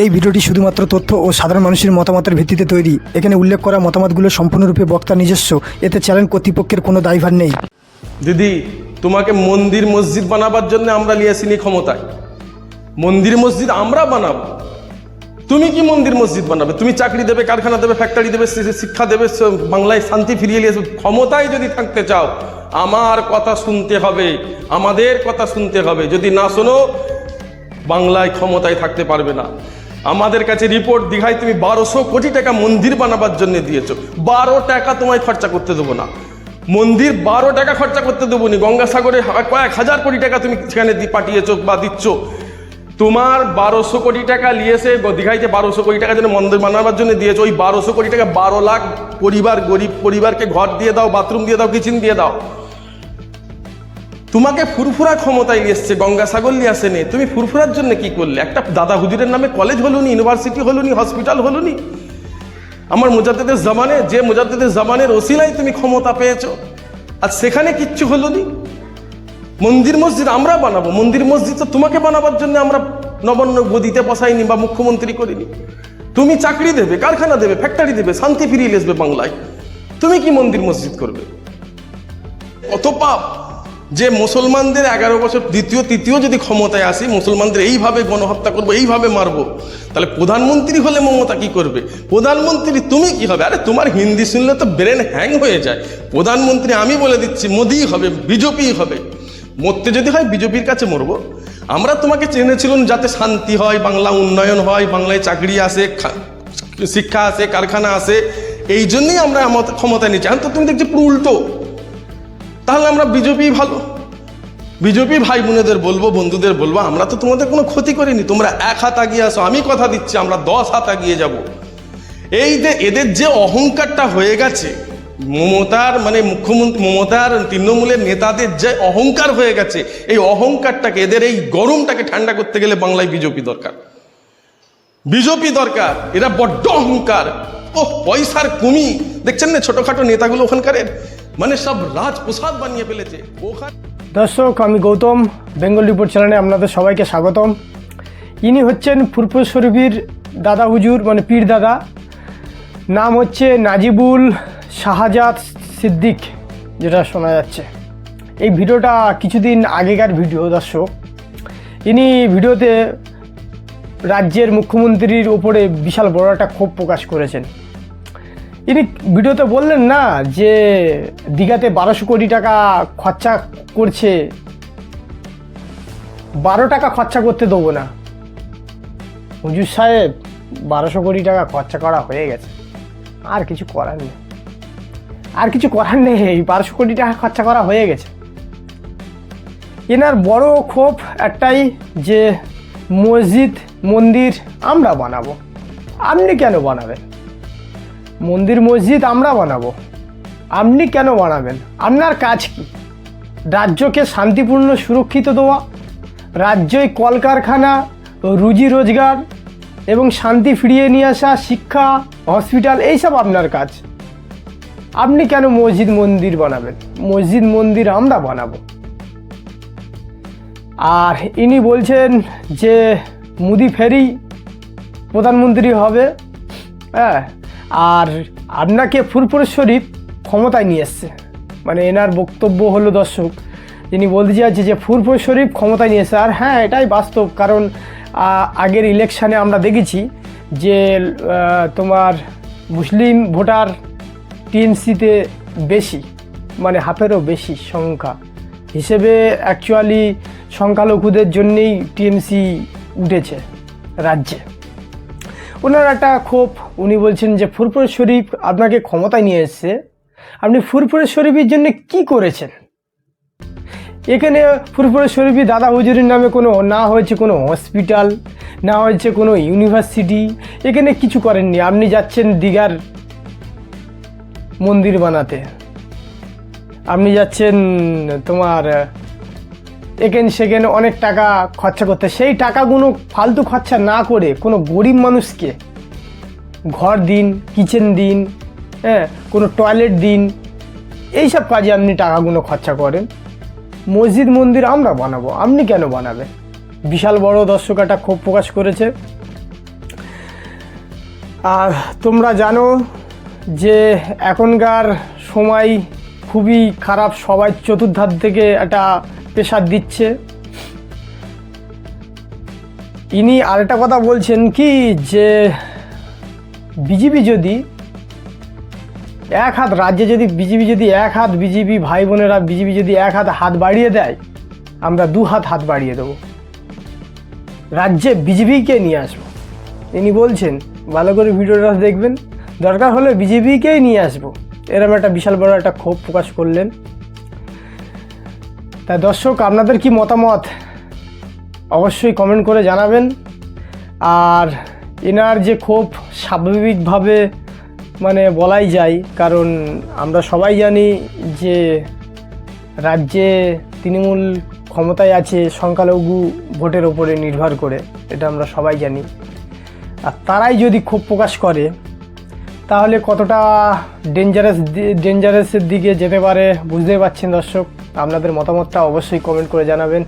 এই ভিডিওটি শুধুমাত্র তথ্য ও সাধারণ মানুষের মতামতের ভিত্তিতে তৈরি। এখানে উল্লেখ করা মতামতগুলো সম্পূর্ণরূপে বক্তা নিজস্ব। এতে চ্যানেল কর্তৃপক্ষের কোনো দায়ভার নেই। দিদি, তোমাকে মন্দির মসজিদ বানাবার জন্য আমরা লিয়েছিনি ক্ষমতায়। মন্দির মসজিদ আমরা বানাবো। তুমি কি মন্দির মসজিদ বানাবে? তুমি চাকরি দেবে, কারখানা দেবে ফ্যাক্টরি দেবে শিক্ষা দেবে বাংলায় শান্তি ফিরিয়ে নিয়ে ক্ষমতায় যদি থাকতে চাও, আমার কথা শুনতে হবে। আমাদের কথা শুনতে হবে। যদি না শোনো, বাংলায় ক্ষমতায় থাকতে পারবে না। আমাদের কাছে রিপোর্ট দীঘায় তুমি বারোশো কোটি টাকা মন্দির বানাবার জন্য দিয়েছ। বারো টাকা তোমায় খরচা করতে দেবো না। মন্দির বারো টাকা খরচা করতে দেবো নি। গঙ্গাসাগরে কয়েক হাজার কোটি টাকা তুমি সেখানে পাঠিয়েছো বা দিচ্ছ। তোমার বারোশো কোটি টাকা নিয়েছে দীঘাইতে বারোশো কোটি টাকা যেন মন্দির বানাবার জন্য দিয়েছ, ওই বারোশো কোটি টাকা বারো লাখ পরিবার, গরিব পরিবারকে ঘর দিয়ে দাও, বাথরুম দিয়ে দাও, কিচেন দিয়ে দাও। তোমাকে ফুরফুরা ক্ষমতায় নিয়ে এসছে গঙ্গাসাগর নিয়ে আসেনি তুমি ফুরফুরার জন্য কি করলে? একটা দাদা হুজুরের নামে কলেজ হলো নি ইউনিভার্সিটি হলো নি হসপিটাল হলো নি আমার মুজাদ্দেদের জামানে, যে মুজাদ্দেদের জামানের ওসিলায় তুমি ক্ষমতা পেয়েছ, আর সেখানে কিচ্ছু হলো নি মন্দির মসজিদ আমরা বানাবো। মন্দির মসজিদ তো তোমাকে বানাবার জন্য আমরা নবান্ন গদিতে বসাইনি বা মুখ্যমন্ত্রী করিনি। তুমি চাকরি দেবে, কারখানা দেবে ফ্যাক্টরি দেবে, শান্তি ফিরিয়ে আসবে বাংলায়। তুমি কি মন্দির মসজিদ করবে? কত পাপ। যে মুসলমানদের এগারো বছর দ্বিতীয়, তৃতীয় যদি ক্ষমতায় আসি, মুসলমানদের এইভাবে গণহত্যা করব, এইভাবে মারবো, তাহলে প্রধানমন্ত্রী হলে মমতা কি করবে? প্রধানমন্ত্রী তুমি কি হবে? আরে তোমার হিন্দি শুনলে তো ব্রেন হ্যাং হয়ে যায়। প্রধানমন্ত্রী আমি বলে দিচ্ছি মোদি হবে বিজেপি হবে। মরতে যদি হয়, বিজেপির কাছে মরবো। আমরা তোমাকে চেনেছিলাম যাতে শান্তি হয়, বাংলা উন্নয়ন হয়, বাংলায় চাকরি আসে শিক্ষা আসে, কারখানা আসে, এই জন্যই আমরা ক্ষমতা নিচ্ছি। এখন তো তুমি দেখছি পুরো উল্টো। তাহলে আমরা বিজেপি ভালো। বিজেপি ভাই বোনেদের বলব, বন্ধুদের বলব, আমরা তো তোমাদের কোনো ক্ষতি করিনি। তোমরা এক হাত আগিয়ে আসো, আমি কথা দিচ্ছি, আমরা দশ হাত আগিয়ে যাব। এই যে এদের যে অহংকারটা হয়ে গেছে, মমতার মানে মুখ্যমন্ত্রী, মমতার তৃণমূলের নেতাদের যে অহংকার হয়ে গেছে, এই অহংকারটাকে, এদের এই গরমটাকে ঠান্ডা করতে গেলে বাংলায় বিজেপি দরকার। বিজেপি দরকার, এরা বড্ড অহংকার। ও পয়সার কুমি। দেখছেন না ছোটখাটো নেতাগুলো ওখানকারের? মানে সব রাজপ্রসাদ বানিয়ে ফেলেছে। ওখানে দর্শক, আমি গৌতম, বেঙ্গল রিপোর্ট চ্যানেলে আপনাদের সবাইকে স্বাগতম। ইনি হচ্ছেন ফুরফুর শরীফির দাদা হুজুর মানে পীর দাদা। নাম হচ্ছে নাজিবুল শাহজাদ সিদ্দিক, যেটা শোনা যাচ্ছে। এই ভিডিওটা কিছুদিন আগেকার ভিডিও, দর্শক। ইনি ভিডিওতে রাজ্যের মুখ্যমন্ত্রীর ওপরে বিশাল বড় একটা ক্ষোভ প্রকাশ করেছেন। ইনি ভিডিওতে বললেন না যে দীঘাতে বারোশো কোটি টাকা খরচা করছে। বারো টাকা খরচা করতে দেবো না। হুজুর সাহেব, বারোশো কোটি টাকা খরচা করা হয়ে গেছে। আর কিছু করার নেই। আর কিছু করার নেই। এই বারোশো কোটি টাকা খরচা করা হয়ে গেছে। এনার বড় ক্ষোভ একটাই যে মসজিদ, মন্দির আমরা বানাবো। আপনি কেন বানাবেন? মন্দির মসজিদ আমরা বানাবো। আপনি কেন বানাবেন? আপনার কাজ কি? রাজ্যকে শান্তিপূর্ণ, সুরক্ষিত দেওয়া রাজ্যই কলকারখানা, রুজি রোজগার এবং শান্তি ফিরিয়ে নিয়ে আসা, শিক্ষা, হসপিটাল, এইসব আপনার কাজ। আপনি কেন মসজিদ মন্দির বানাবেন? মসজিদ মন্দির আমরা বানাবো। আর ইনি বলছেন যে মুদি ফেরি প্রধানমন্ত্রী হবে। হ্যাঁ আর আপনাকে ফুরফুর শরীফ ক্ষমতায় নিয়ে এসছে। মানে এনার বক্তব্য হলো দর্শক তিনি বলতে চাইছে যে ফুরফুর শরীফ ক্ষমতায় নিয়ে এসছে। আর হ্যাঁ এটাই বাস্তব, কারণ আগের ইলেকশানে আমরা দেখেছি যে তোমার মুসলিম ভোটার টিএমসিতে বেশি মানে হাফেরও বেশি সংখ্যা। হিসেবে অ্যাকচুয়ালি সংখ্যালঘুদের জন্যেই টিএমসি উঠেছে রাজ্যে। ওনার একটা ক্ষোভ উনি বলছেন যে, ফুরফুর শরীফ আপনাকে ক্ষমতায় নিয়ে এসছে। আপনি ফুরফুর শরীফের জন্য কি করেছেন? এখানে ফুরফুর শরীফি দাদা হুজুরের নামে কোনো, না হয়েছে কোনো হসপিটাল, না হয়েছে কোনো ইউনিভার্সিটি, এখানে কিছু করেননি। আপনি যাচ্ছেন দীঘার মন্দির বানাতে। আপনি যাচ্ছেন তোমার, এখান সেখানে অনেক টাকা খরচা করতে। সেই টাকাগুলো ফালতু খরচা না করে কোনো গরিব মানুষকে ঘর দিন কিচেন দিন হ্যাঁ কোনো টয়লেট দিন, এইসব কাজে আপনি টাকাগুলো খরচা করেন। মসজিদ মন্দির আমরা বানাবো, আপনি কেন বানাবেন? বিশাল বড় দর্শক একটা ক্ষোভ প্রকাশ করেছে। আর তোমরা জানো যে এখনকার সময় খুবই খারাপ, সবাই চতুর্ধার থেকে একটা প্রেশার দিচ্ছে। ইনি আরেকটা কথা বলছেন কি, যে বিজেপি যদি এক হাত রাজ্যে যদি বিজেপি যদি এক হাত বিজেপি ভাই বোনেরা বিজেপি যদি এক হাত হাত বাড়িয়ে দেয়, আমরা দু হাত হাত বাড়িয়ে দেবো। রাজ্যে বিজেপিকে নিয়ে আসব। ইনি বলছেন, ভালো করে ভিডিওটা দেখবেন, দরকার হলে বিজেপিকেই নিয়ে আসব। এরকম একটা বিশাল বড় একটা ক্ষোভ প্রকাশ করলেন। তা দর্শক, আপনাদের কি মতামত? অবশ্যই কমেন্ট করে জানাবেন। আর এনার যে ক্ষোভ স্বাভাবিকভাবে মানে বলাই যায়, কারণ আমরা সবাই জানি যে রাজ্যে তৃণমূল ক্ষমতায় আছে সংখ্যালঘু ভোটের ওপরে নির্ভর করে, এটা আমরা সবাই জানি। আর তারাই যদি ক্ষোভ প্রকাশ করে, তাহলে কতটা ডেঞ্জারাস ডেঞ্জারাসের দিকে যেতে পারে বুঝতেই পারছেন দর্শক, আপনাদের মতামতটা অবশ্যই কমেন্ট করে জানাবেন।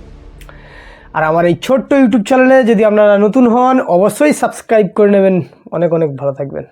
আর আমার এই ছোট্ট ইউটিউব চ্যানেলে যদি আপনারা নতুন হন, অবশ্যই সাবস্ক্রাইব করে নেবেন। অনেক অনেক ভালো থাকবেন।